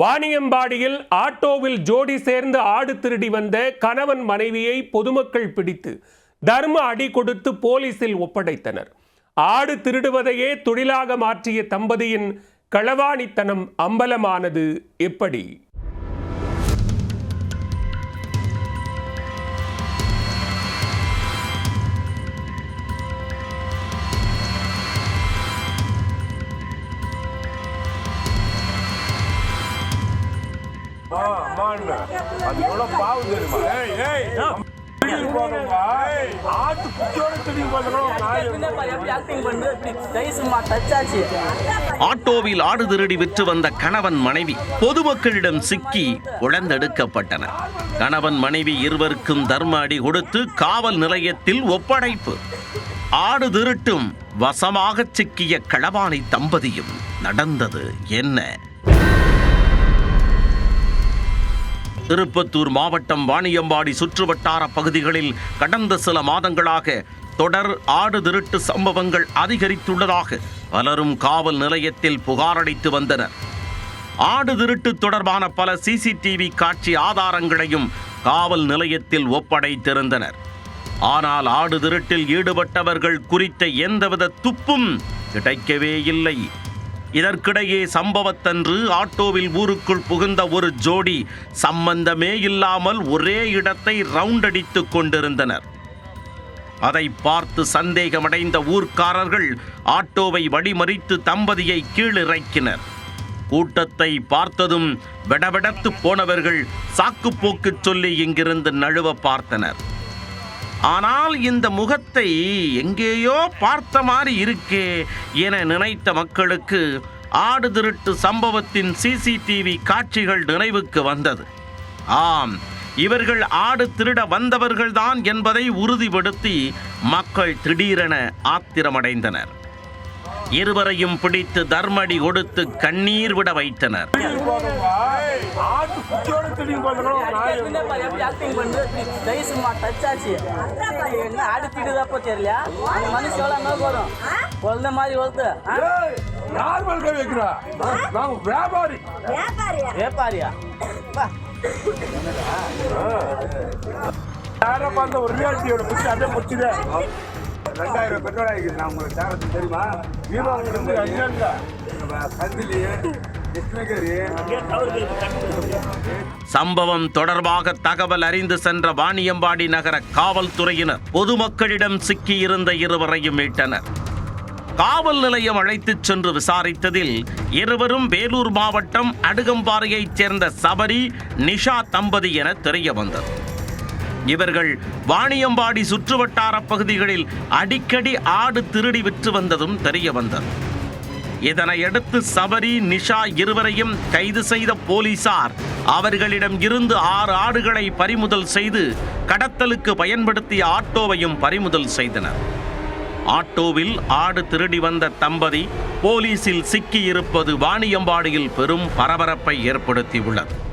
வாணியம்பாடியில் ஆட்டோவில் ஜோடி சேர்ந்து ஆடு திருடி வந்த கணவன் மனைவியை பொதுமக்கள் பிடித்து தர்ம அடி கொடுத்து போலீசில் ஒப்படைத்தனர். ஆடு திருடுவதையே தொழிலாக மாற்றிய தம்பதியின் களவாணித்தனம் அம்பலமானது எப்படி? அம்மான்னு. அது பாவம் தெரியுமா? ஏய், ஏய். ஆட்டு குட்டியோட ஆட்டோவில் ஆடு திருடி விற்று வந்த கணவன் மனைவி பொதுமக்களிடம் சிக்கி உழந்தெடுக்கப்பட்டனர். கணவன் மனைவி இருவருக்கும் தர்ம அடி கொடுத்து காவல் நிலையத்தில் ஒப்படைப்பு. ஆடு திருட்டும் வசமாகச் சிக்கிய களவாணி தம்பதியும் நடந்தது என்ன? திருப்பத்தூர் மாவட்டம் வாணியம்பாடி சுற்றுவட்டார பகுதிகளில் கடந்த சில மாதங்களாக தொடர் ஆடு திருட்டு சம்பவங்கள் அதிகரித்துள்ளதாக பலரும் காவல் நிலையத்தில் புகாரளித்து வந்தனர். ஆடு திருட்டு தொடர்பான பல சிசிடிவி காட்சி ஆதாரங்களையும் காவல் நிலையத்தில் ஒப்படைத்திருந்தனர். ஆனால் ஆடு திருட்டில் ஈடுபட்டவர்கள் குறித்த எந்தவித துப்பும் கிடைக்கவே இல்லை. இதற்கிடையே சம்பவத்தன்று ஆட்டோவில் ஊருக்குள் புகுந்த ஒரு ஜோடி சம்பந்தமே இல்லாமல் ஒரே இடத்தை ரவுண்ட் அடித்துக் கொண்டிருந்தனர். அதை பார்த்து சந்தேகமடைந்த ஊர்க்காரர்கள் ஆட்டோவை வழிமறித்து தம்பதியை கீழிறக்கினர். கூட்டத்தை பார்த்ததும் விடவிடத்து போனவர்கள் சாக்குப்போக்கு சொல்லி இங்கிருந்து நழுவ பார்த்தனர். ஆனால் இந்த முகத்தை எங்கேயோ பார்த்த மாதிரி இருக்கே என நினைத்த மக்களுக்கு ஆடு திருட்டு சம்பவத்தின் சிசிடிவி காட்சிகள் நினைவுக்கு வந்தது. ஆம் இவர்கள் ஆடு திருட வந்தவர்கள்தான் என்பதை உறுதிப்படுத்தி மக்கள் திடீரென ஆத்திரமடைந்தனர். இருவரையும் பிடித்து தர்மடி கொடுத்து கண்ணீர் விட வைத்தனர். திருடி வியாபாரியா அந்த மாதிரி ஒரு ரியாலிட்டியோட புத்தி அதை முடிச்சுது ரெண்டாயிரம் பெட்ரோல் ஆகிக்குது. நான் உங்களுக்கு தேவை தெரியுமா? தீபாவளி கந்திலி சம்பவம் தொடர்பாக தகவல் அறிந்து சென்ற வாணியம்பாடி நகர காவல்துறையினர் பொதுமக்களிடம் சிக்கியிருந்த இருவரையும் மீட்டனர். காவல் நிலையம் அழைத்துச் சென்று விசாரித்ததில் இருவரும் வேலூர் மாவட்டம் அடுகம்பாறையைச் சேர்ந்த சபரி நிஷா தம்பதி என தெரிய வந்தது இவர்கள் வாணியம்பாடி சுற்றுவட்டார பகுதிகளில் அடிக்கடி ஆடு திருடி விற்று வந்ததும் தெரிய வந்தது. இதனையடுத்து சபரி நிஷா இருவரையும் கைது செய்த போலீசார் அவர்களிடம் இருந்து ஆறு ஆடுகளை பறிமுதல் செய்து கடத்தலுக்கு பயன்படுத்திய ஆட்டோவையும் பறிமுதல் செய்தனர். ஆட்டோவில் ஆடு திருடி வந்த தம்பதி போலீசில் சிக்கியிருப்பது வாணியம்பாடியில் பெரும் பரபரப்பை ஏற்படுத்தியுள்ளது.